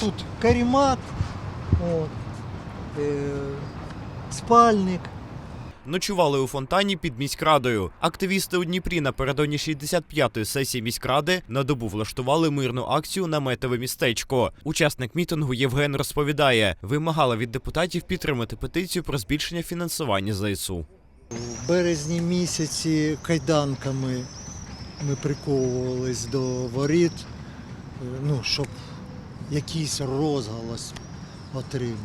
тут карімат, от, е, спальник. Ночували у фонтані під міськрадою. Активісти у Дніпрі напередодні 65-ї сесії міськради на добу влаштували мирну акцію наметове містечко. Учасник мітингу Євген розповідає, вимагала від депутатів підтримати петицію про збільшення фінансування ЗСУ. У березні місяці кайданками ми приковувались до воріт, е, ну, щоб якийсь розголос отримати.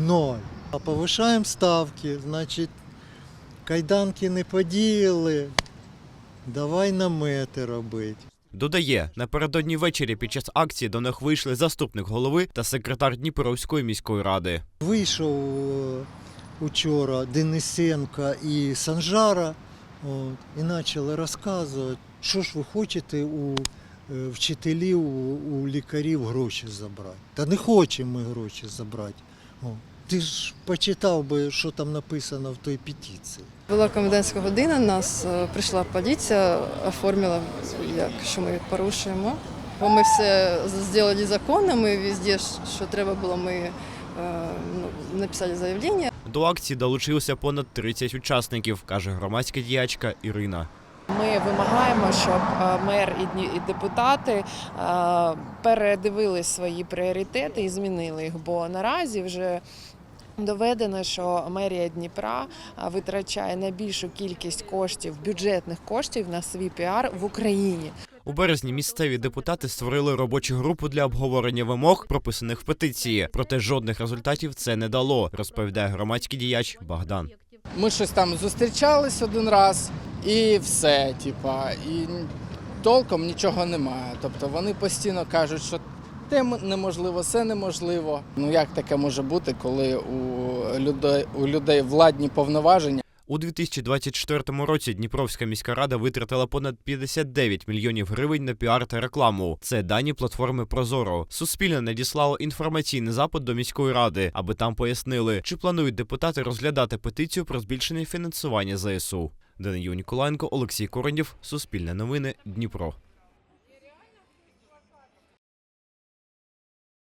Ноль. А повишаємо ставки, значить, кайданки не подіяли. Давай намети робити. Додає, напередодні ввечері під час акції до них вийшли заступник голови та секретар Дніпровської міської ради. Вийшов е, учора Денисенко і Санжара от, і почали розказувати, що ж ви хочете у вчителів, у, у лікарів гроші забрати. Та не хочемо ми гроші забрати. О, ти ж почитав би, що там написано в той петиції. Була комендантська година, нас е, прийшла поліція, оформила, як, що ми порушуємо. Бо ми все зробили законно, ми везде, що треба було, ми е, ну, написали заявлення. До акції долучилося понад 30 учасників, каже громадська діячка Ірина. Ми вимагаємо, щоб е, мер і депутати е, передивили свої пріоритети і змінили їх. Бо наразі вже доведено, що мерія Дніпра е, витрачає найбільшу кількість коштів, бюджетних коштів на свій піар в Україні. У березні місцеві депутати створили робочу групу для обговорення вимог, прописаних в петиції. Проте жодних результатів це не дало, розповідає громадський діяч Богдан. Ми щось там зустрічались один раз і все, типа, і толком нічого немає. Тобто вони постійно кажуть, що те неможливо, це неможливо. Ну як таке може бути, коли у людей, у людей владні повноваження? У 2024 році Дніпровська міська рада витратила понад 59 мільйонів гривень на піар та рекламу. Це дані платформи Прозоро. Суспільне надіслало інформаційний запит до міської ради, аби там пояснили, чи планують депутати розглядати петицію про збільшення фінансування ЗСУ. Данию Ніколаєнко, Олексій Коронєв, Суспільне новини, Дніпро.